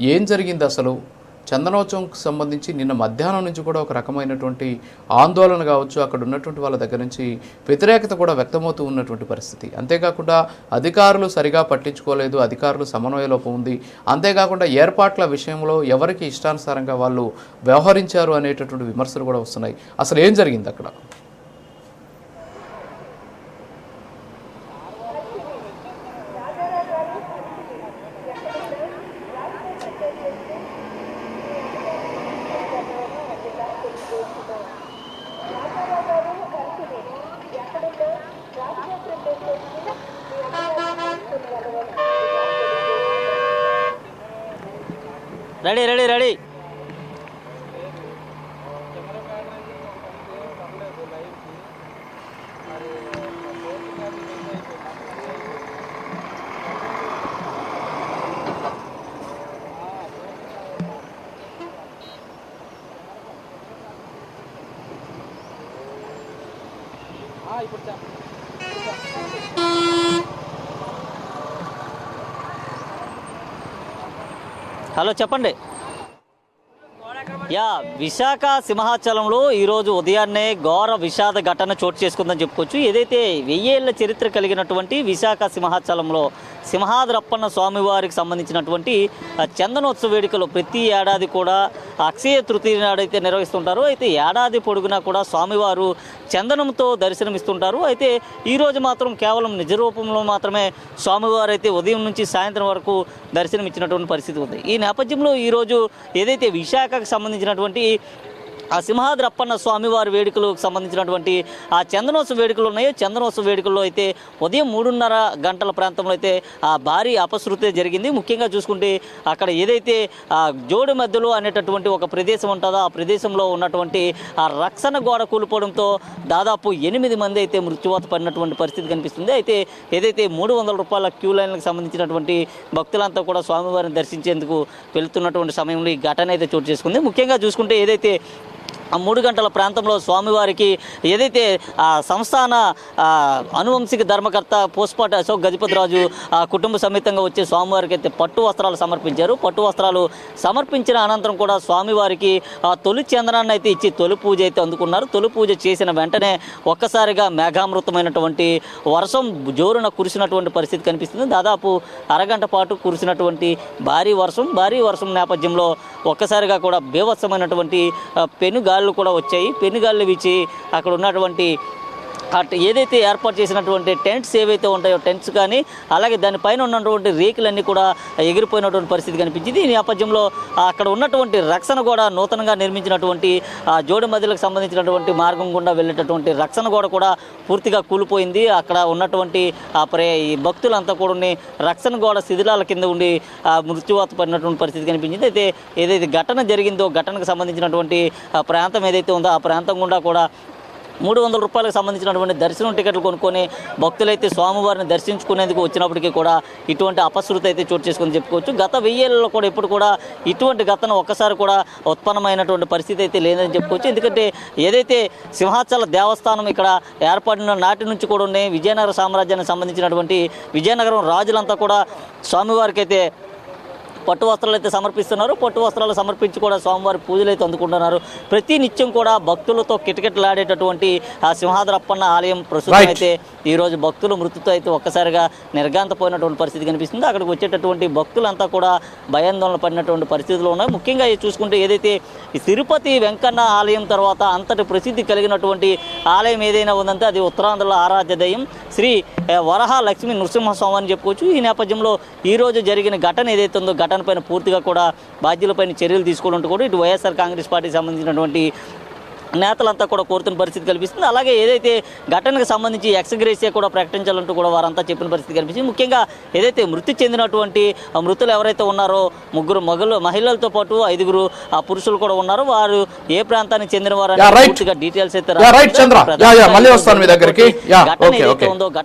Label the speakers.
Speaker 1: ఏం జరిగింది అసలు? చందనోత్సవంకి సంబంధించి నిన్న మధ్యాహ్నం నుంచి కూడా ఒక రకమైనటువంటి ఆందోళన కావచ్చు అక్కడ ఉన్నటువంటి వాళ్ళ దగ్గర నుంచి వ్యతిరేకత కూడా వ్యక్తమవుతూ ఉన్నటువంటి పరిస్థితి. అంతేకాకుండా అధికారులు సరిగా పట్టించుకోలేదు అధికారులు సమన్వయ లోపం ఉంది. అంతేకాకుండా ఏర్పాట్ల విషయంలో ఎవరికి ఇష్టానుసారంగా వాళ్ళు వ్యవహరించారు అనేటటువంటి విమర్శలు కూడా వస్తున్నాయి. అసలు ఏం జరిగింది అక్కడ?
Speaker 2: Ready ready ready. ஆ இப்போ హలో చెప్పండి. యా విశాఖ సింహాచలంలో ఈరోజు ఉదయాన్నే ఘోర విషాద ఘటన చోటు చేసుకుందని చెప్పుకోవచ్చు. ఏదైతే వెయ్యేళ్ళ చరిత్ర కలిగినటువంటి విశాఖ సింహాచలంలో సింహాద్రప్పన్న స్వామివారికి సంబంధించినటువంటి చందనోత్సవ వేడుకలు ప్రతి ఏడాది కూడా అక్షయ తృతీయ నాడైతే నిర్వహిస్తుంటారు. అయితే ఏడాది పొడుగునా కూడా స్వామివారు చందనంతో దర్శనమిస్తుంటారు. అయితే ఈరోజు మాత్రం కేవలం నిజ రూపంలో మాత్రమే స్వామివారు అయితే ఉదయం నుంచి సాయంత్రం వరకు దర్శనం ఇచ్చినటువంటి పరిస్థితి ఉంది. ఈ నేపథ్యంలో ఈరోజు ఏదైతే విశాఖకు సంబంధించినటువంటి ఆ సింహాద్రప్పన్న స్వామివారి వేడుకలకు సంబంధించినటువంటి ఆ చందనోత్సవ వేడుకలు ఉన్నాయో చందనోత్సవ వేడుకల్లో అయితే ఉదయం మూడున్నర గంటల ప్రాంతంలో అయితే ఆ భారీ అపశృతి జరిగింది. ముఖ్యంగా చూసుకుంటే అక్కడ ఏదైతే ఆ జోడి మధ్యలో అనేటటువంటి ఒక ప్రదేశం ఉంటుందో ఆ ప్రదేశంలో ఉన్నటువంటి ఆ రక్షణ గోడ కూలిపోవడంతో దాదాపు ఎనిమిది మంది అయితే మృత్యువాత పడినటువంటి పరిస్థితి కనిపిస్తుంది. అయితే ఏదైతే మూడు వందల రూపాయల క్యూ లైన్లకు సంబంధించినటువంటి భక్తులంతా కూడా స్వామివారిని దర్శించేందుకు వెళ్తున్నటువంటి సమయంలో ఈ ఘటన అయితే చోటు చేసుకుంది. ముఖ్యంగా చూసుకుంటే ఏదైతే మూడు గంటల ప్రాంతంలో స్వామివారికి ఏదైతే ఆ సంస్థాన అనువంశిక ధర్మకర్త పోస్పాటి అశోక్ గజపతిరాజు ఆ కుటుంబ సమేతంగా వచ్చే స్వామివారికి అయితే పట్టు వస్త్రాలు సమర్పించారు. పట్టు వస్త్రాలు సమర్పించిన అనంతరం కూడా స్వామివారికి తొలి చందనాన్ని అయితే ఇచ్చి తొలి పూజ అయితే అందుకున్నారు. తొలి పూజ చేసిన వెంటనే ఒక్కసారిగా మేఘామృతమైనటువంటి వర్షం జోరున కురిసినటువంటి పరిస్థితి కనిపిస్తుంది. దాదాపు అరగంట పాటు కురిసినటువంటి భారీ వర్షం. భారీ వర్షం నేపథ్యంలో ఒక్కసారిగా కూడా బీభత్సమైనటువంటి పెనుగా పెనుగాళ్ళు కూడా వచ్చాయి. పెనుగాళ్ళు వీచి అక్కడ ఉన్నటువంటి ఏదైతే ఏర్పాటు చేసినటువంటి టెంట్స్ ఏవైతే ఉంటాయో టెంట్స్ కానీ అలాగే దానిపైన ఉన్నటువంటి రేకులన్నీ కూడా ఎగిరిపోయినటువంటి పరిస్థితి కనిపించింది. ఈ నేపథ్యంలో అక్కడ ఉన్నటువంటి రక్షణ కూడా నూతనంగా నిర్మించినటువంటి జోడి మధ్యలకు సంబంధించినటువంటి మార్గం గుండా వెళ్ళేటటువంటి రక్షణ గోడ కూడా పూర్తిగా కూలిపోయింది. అక్కడ ఉన్నటువంటి ఆ ఈ భక్తులంతా కూడా రక్షణ గోడ శిథిలాల కింద ఉండి మృత్యువాత పడినటువంటి పరిస్థితి కనిపించింది. అయితే ఏదైతే ఘటన జరిగిందో ఘటనకు సంబంధించినటువంటి ఆ ప్రాంతం ఏదైతే ఉందో ఆ ప్రాంతం గుండా కూడా మూడు వందల రూపాయలకు సంబంధించినటువంటి దర్శనం టికెట్లు కొనుక్కొని భక్తులైతే స్వామివారిని దర్శించుకునేందుకు వచ్చినప్పటికీ కూడా ఇటువంటి అపశృతి అయితే చోటు చేసుకుని చెప్పుకోవచ్చు. గత వెయ్యేళ్ళలో కూడా ఇప్పుడు కూడా ఇటువంటి గతను ఒక్కసారి కూడా ఉత్పన్నమైనటువంటి పరిస్థితి అయితే లేదని చెప్పుకోవచ్చు. ఎందుకంటే ఏదైతే సింహాచల దేవస్థానం ఇక్కడ ఏర్పడిన నాటి నుంచి కూడా ఉన్నాయి విజయనగర సామ్రాజ్యానికి సంబంధించినటువంటి విజయనగరం రాజులంతా కూడా స్వామివారికి అయితే పట్టు వస్త్రాలు అయితే సమర్పిస్తున్నారు. పట్టు వస్త్రాలు సమర్పించి కూడా స్వామివారి పూజలు అయితే అందుకుంటున్నారు. ప్రతి నిత్యం కూడా భక్తులతో కిటకిటలాడేటటువంటి ఆ సింహాద్రప్పన్న ఆలయం ప్రస్తుతం. అయితే ఈ రోజు భక్తులు మృతితో అయితే ఒక్కసారిగా నిర్గాంతపోయినటువంటి పరిస్థితి కనిపిస్తుంది. అక్కడికి వచ్చేటటువంటి భక్తులంతా కూడా భయాందోళన పడినటువంటి పరిస్థితులు ఉన్నాయి. ముఖ్యంగా చూసుకుంటే ఏదైతే ఈ తిరుపతి వెంకన్న ఆలయం తర్వాత అంతటి ప్రసిద్ధి కలిగినటువంటి ఆలయం ఏదైనా ఉందంటే అది ఉత్తరాంధ్రలో ఆరాధ్య దయ్యం శ్రీ వరహ లక్ష్మీ నృసింహస్వామి అని చెప్పుకోవచ్చు. ఈ నేపథ్యంలో ఈ రోజు జరిగిన ఘటన ఏదైతే ఉందో ఘటన పైన పూర్తిగా కూడా బాధ్యులపైన చర్యలు తీసుకోవాలంటూ కూడా ఇటు వైఎస్ఆర్ కాంగ్రెస్ పార్టీకి సంబంధించినటువంటి నేతలంతా కూడా కోరుతున్న పరిస్థితి కనిపిస్తుంది అలాగే ఏదైతే ఘటనకు సంబంధించి ఎక్స్గ్రేసియా కూడా ప్రకటించాలంటూ కూడా వారంతా చెప్పిన పరిస్థితి కనిపిస్తుంది. ముఖ్యంగా ఏదైతే మృతి చెందినటువంటి మృతులు ఎవరైతే ఉన్నారో ముగ్గురు మగలు మహిళలతో పాటు ఐదుగురు ఆ పురుషులు కూడా ఉన్నారు. వారు ఏ ప్రాంతానికి చెందిన వారు డీటెయిల్స్ అయితే ఘటన ఏదైతే. ఉందో ఘటన